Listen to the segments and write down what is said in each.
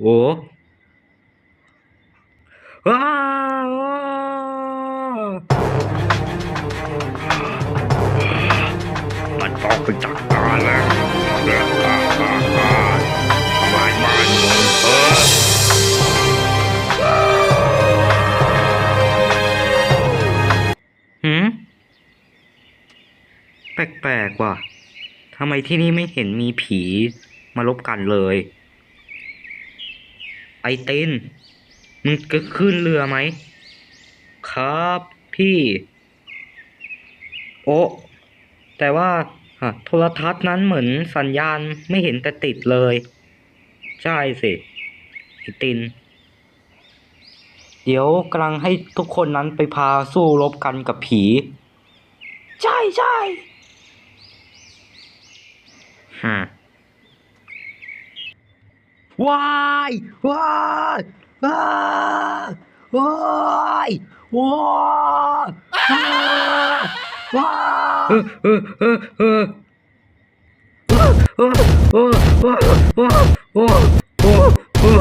โอ้ว้าวมันต้องไปจัดการแล้วเรื่องฮ่าฮ่าฮ่าทำไมมันเออหืมแปลกๆว่ะทำไมที่นี่ไม่เห็นมีผีมาลบกันเลย ไอตินมึงก็ขึ้นเรือไหม ครับพี่ โอ้แต่ว่าฮะโทรทัศน์นั้นเหมือนสัญญาณไม่เห็นแต่ติดเลย ใช่สิไอติน เดี๋ยวกำลังให้ทุกคนนั้นไปพาสู้รบกันกับผี ใช่ใช่ฮะว้าย ว้าว้าว้ายว้าว้าเออเออเออเออโอ้โอ้โอ้โอ้โอ้โอ้โอ้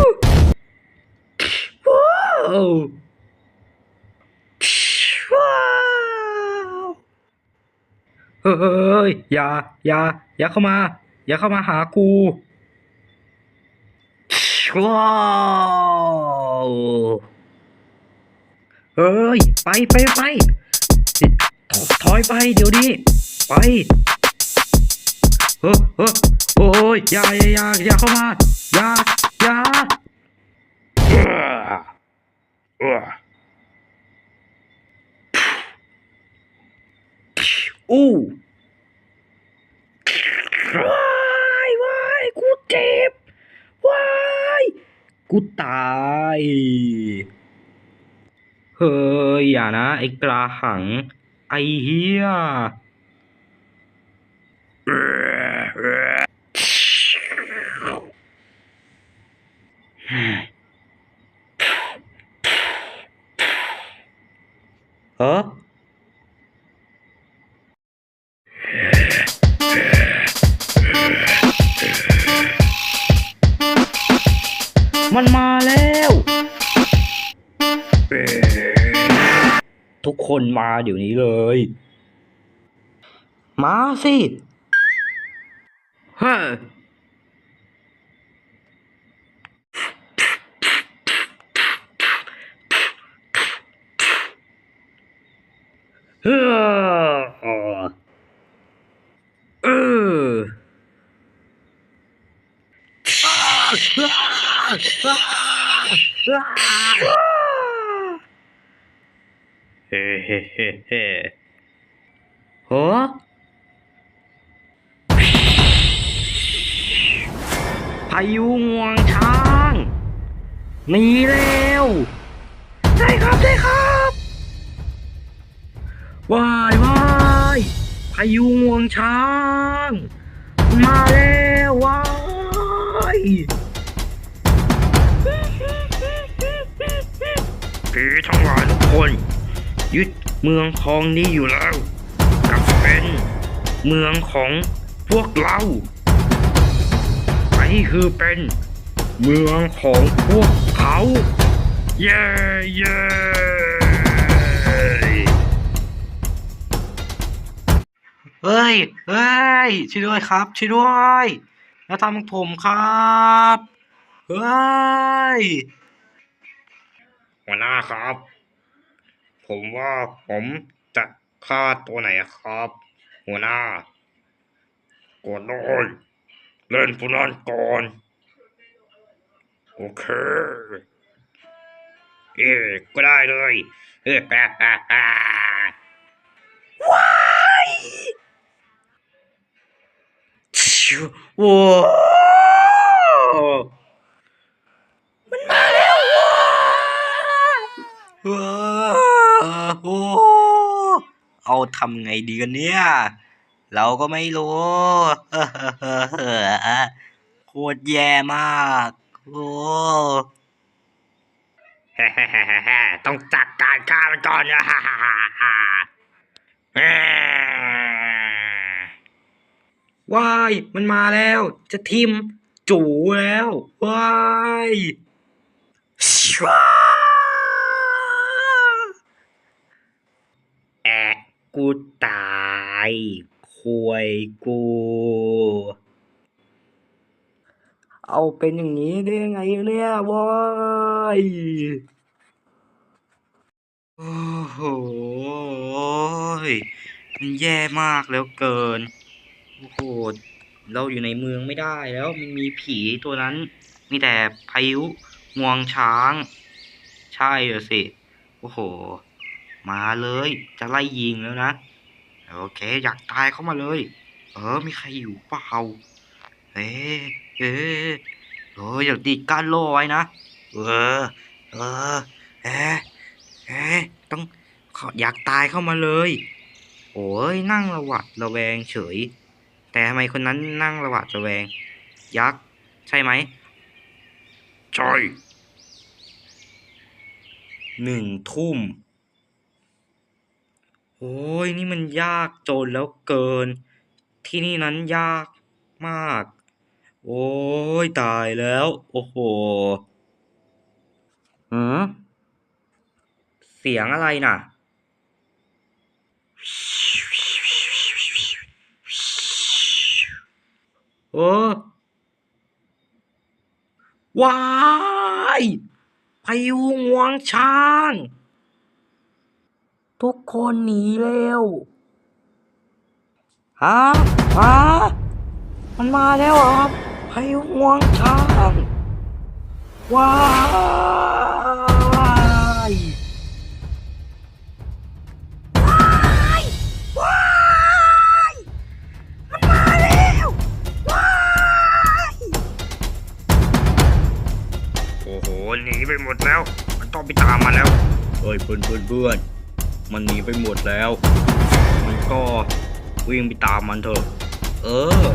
ว้าวว้าวเฮ้ยอย่าอย่าอย่าเข้ามา อย่าเข้ามาหากูาวเฮ้ย ไปไปไป ถอยไปเดี๋ยวนี้ ไปเฮ้เฮ้โอ้ยอย่าอย่าอย่าอย่าเข้ามาอย่าอย่าเออเออ อู้ว้ายว้ายกูเจ็บว้าย กูตาย เฮ้ย อย่านะ ไอ้กระหัง ไอ้เฮียเออเออเฮ้ มันมาแล้วเออทุกคนมาเดี๋ยวนี้เลย มาสิเฮ้ยเฮ้อเออ เฮ้เฮ้เฮ้เฮ้โหพายุงวงช้างหนีเร็วได้ครับได้ครับวายวายพายุงวงช้าง มาแล้ววาย ผีทั้งหลายทุกคน ยึดเมืองทองนี้อยู่แล้วกลับเป็นเมืองของพวกเราอันนี้คือเป็นเมืองของพวกเขาเย้เย้เฮ้ยเฮ้ยช่วยด้วยครับช่วยด้วย แล้วทำผมครับ เฮ้ย หัวหน้าครับ ผมว่าผมจะฆ่าตัวไหนครับ หัวหน้ากดเลยเล่นปนันก่อน โอเค เอ๊ก็ได้เลยเฮ้ฮ่าฮ่าฮ่าชิวว้าวมันมาแล้วว้าว โอ้เอาทำไงดีกันเนี่ย เราก็ไม่รู้โคตรแย่มากโอ้ฮ่าฮ่าฮ่าฮ่าฮ่าต้องจัดการฆ่ามันก่อนนะฮ่าฮ่าฮ่าฮ่าว้าย มันมาแล้ว จะทิมจูแล้ว ว้ายช้าแอะ กูตายควยกู เอาเป็นอย่างนี้ได้ยังไงเนี่ยบอยโอ้โหยมันแย่มากแล้วเกิน โอ้โห เราอยู่ในเมืองไม่ได้แล้วมันมีผีตัวนั้น มีแต่พายุงวงช้าง ใช่เหรอสิ โอ้โห มาเลย จะไล่ยิงแล้วนะ โอเค อยากตายเข้ามาเลย เออ มีใครอยู่เปล่าเอ๊ะเอ๊ะเอออย่าดีดก้านโล่ไว้นะ เออ เออเอ๊ะเอ๊ะต้องขออยากตายเข้ามาเลย โอ้ยนั่งระหวัดระแวงเฉย แต่ทำไมคนนั้นนั่งระหวัดระแวง ยักษ์ใช่ไหมใช่หนึ่งทุ่มโอ้ยนี่มันยากจนแล้วเกิน ที่นี่นั้นยากมาก โอ้ยตายแล้ว โอ้โหหืมเสียงอะไรน่ะ โอ้ว้ายพายุงวงช้าง ทุกคนหนีเร็วฮะฮะมันมาแล้วเหรอพายุงวงช้างว้ายว้ายว้ายมันมาแล้วว้ายโอ้โหหนีไปหมดแล้ว มันต้องไปตามมาแล้วเฮ้ยเพื่อนเพื่อนเพื่อน มันหนีไปหมดแล้ว มันก็วิ่งไปตามมันเถอะ เออ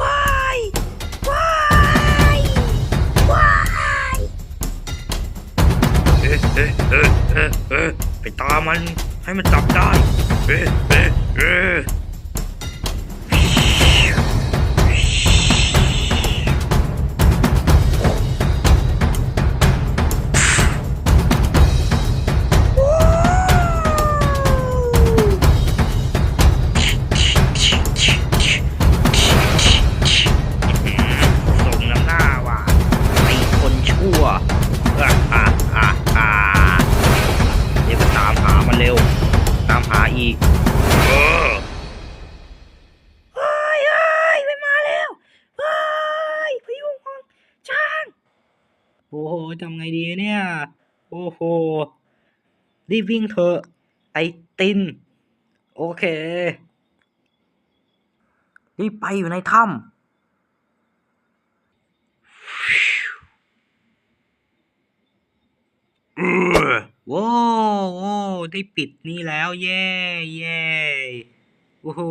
ว้ายว้ายว้ายเอ๊ะเอ๊ะเอ๊ะเอ๊ะเอ๊ะไปตามมันให้มันจับได้เอ๊ะเอ๊ะเอ๊ะ อีกเออเฮ้ยเฮ้ยมันมาแล้วเฮ้ยพายุของช้าง โอ้โหทำไงดีเนี่ย โอ้โห รีบวิ่งเถอะ ไอติน โอเค รีบไปอยู่ในถ้ำเออโว้โว้ ได้ปิดนี่แล้วเย่เย่โอ้โห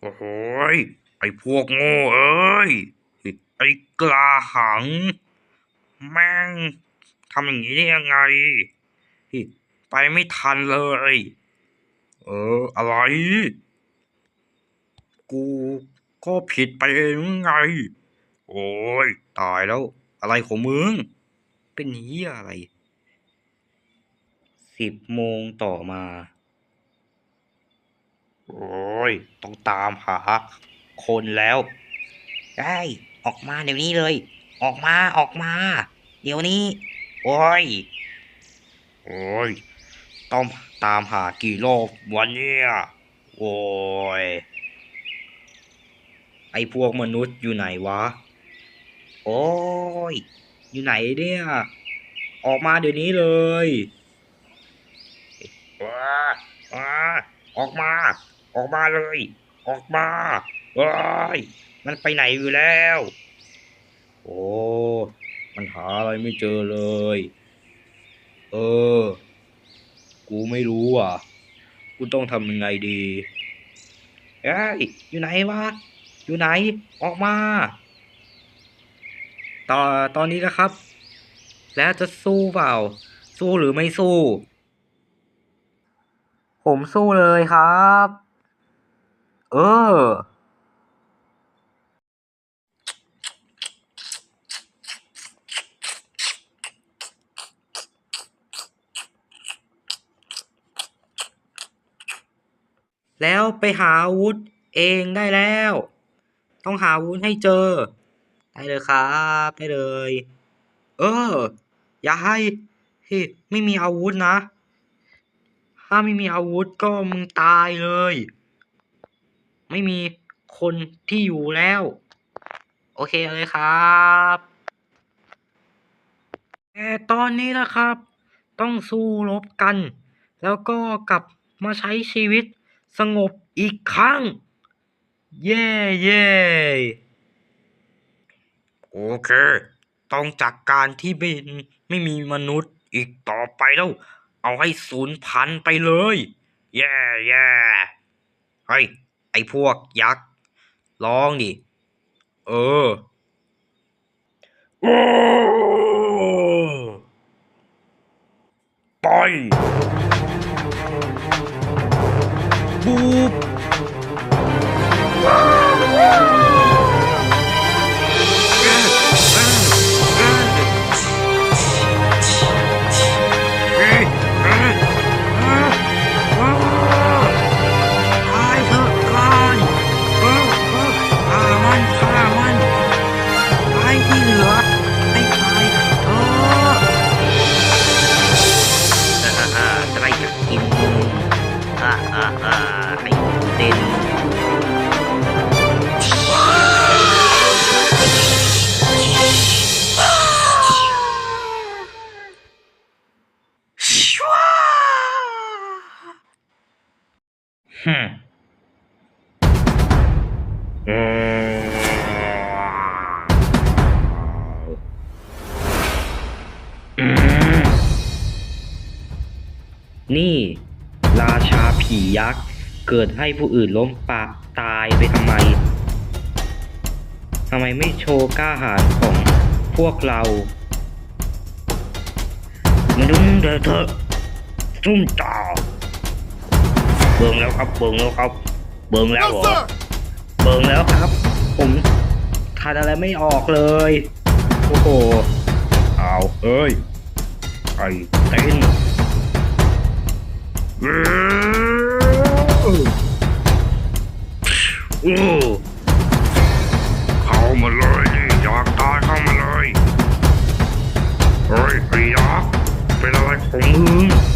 โอ้โหยไอ้พวกโง่เอ้ยไอ้กลาหัง แม่งทำอย่างนี้ได้ยังไง ไปไม่ทันเลย เออ อะไร กูก็ผิดไปเองไง โอ้ย ตายแล้ว อะไรของมึง เป็นเหี้ยอะไร สิบโมงต่อมา โอ้ย ต้องตามหาคนแล้ว ได้ออกมาเดี๋ยวนี้เลย ออกมาออกมา เดี๋ยวนี้ โอ้ย โอ้ย ต้องตามหากี่รอบวันเนี้ยโอ้ย ไอพวกมนุษย์อยู่ไหนวะ โอ้ย อยู่ไหนเนี่ย ออกมาเดี๋ยวนี้เลย ว้าว้าออกมา ออกมาเลย ออกมาว้ายมันไปไหนอยู่แล้ว โอ้ มันหาอะไรไม่เจอเลย เออ กูไม่รู้อะ กูต้องทำยังไงดีเอ้ยอยู่ไหนวะ อยู่ไหน ออกมาตอนตอนนี้นะครับ แล้วจะสู้เปล่า สู้หรือไม่สู้ ผมสู้เลยครับ เออ แล้วไปหาอาวุธเองได้แล้ว ต้องหาอาวุธให้เจอ ได้เลยครับ ได้เลย เออ อย่าให้ ไม่มีอาวุธนะ ถ้าไม่มีอาวุธก็มึงตายเลย ไม่มีคนที่อยู่แล้ว โอเคเลยครับแต่ตอนนี้นะครับ ต้องสู้รบกัน แล้วก็กลับมาใช้ชีวิตสงบอีกครั้ง เย่เย่โอเค ต้องจัดการที่ไม่ไม่มีมนุษย์อีกต่อไปแล้ว เอาให้สูญพันธุ์ไปเลย แย่แย่เฮ้ย ไอพวกยักษ์ ร้องดิ เออไปบูบ นี่ ราชาผียักษ์ เกิดให้ผู้อื่นล้มปะตายไปทำไม ทำไมไม่โชว์กล้าหาญของพวกเรามาดูมึงเถอะเถอะซุ่มต่อ เบิ่งแล้วครับเบิ่งแล้วครับเบิ่งแล้วเหรอเบิ่งแล้วครับ ผมทานอะไรไม่ออกเลย โอ้โหเอาเอ้ยไอ้เต้นเอ้ยโอ้เข้ามาเลยนี่อยากตายเข้ามาเลยเฮ้ยไอ้ยักษ์เป็นอะไรของมึง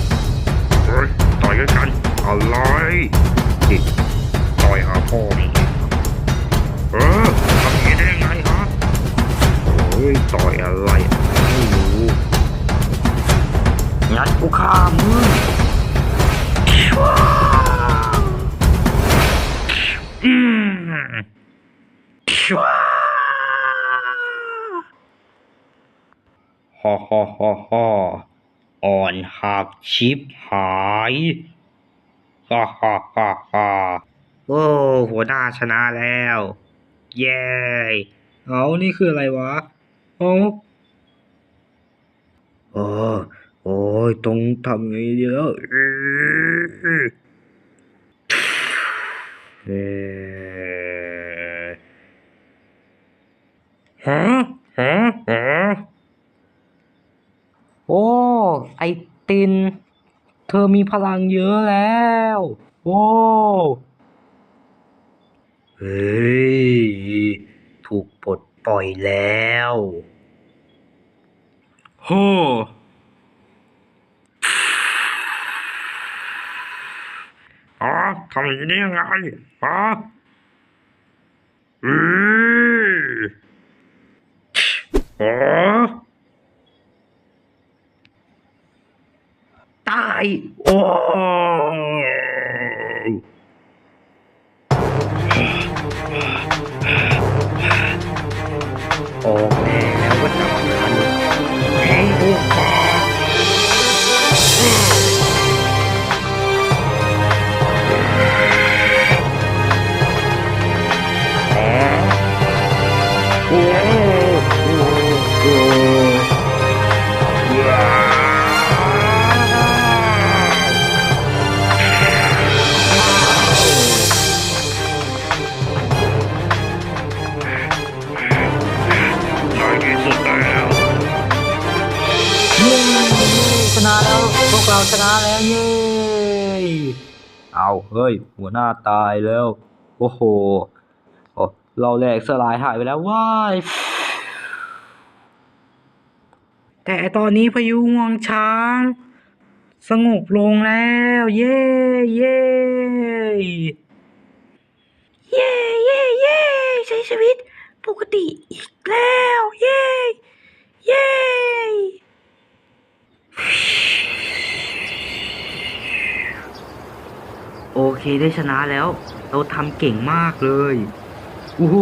ชิปหายฮ่าฮ่าฮ่าฮ่าโอ้ หัวหน้าชนะแล้ว เย้เอานี่คืออะไรวะเอาโอ้โอ้ยต้องทำไงดีแล้วเออฮะฮะฮะโอ้ ไอ ติน เธอมีพลังเยอะแล้วโอ้เฮ้ย ถูกปลดปล่อยแล้วโฮ่อ๋อทำอย่างนี้ได้ยังไงฮะอืออ๋อ ตาย ชนะแล้วเย้เอาเฮ้ย หัวหน้าตายแล้ว โอ้โหโอเราแหลกสลายหายไปแล้วว้ายแต่ตอนนี้พายุงวงช้าง สงบลงแล้ว เย้เย้เย้เย้เย้ใช้ชีวิตปกติอีกแล้ว เย้เย้ โอเคได้ชนะแล้ว เราทำเก่งมากเลยอู้หู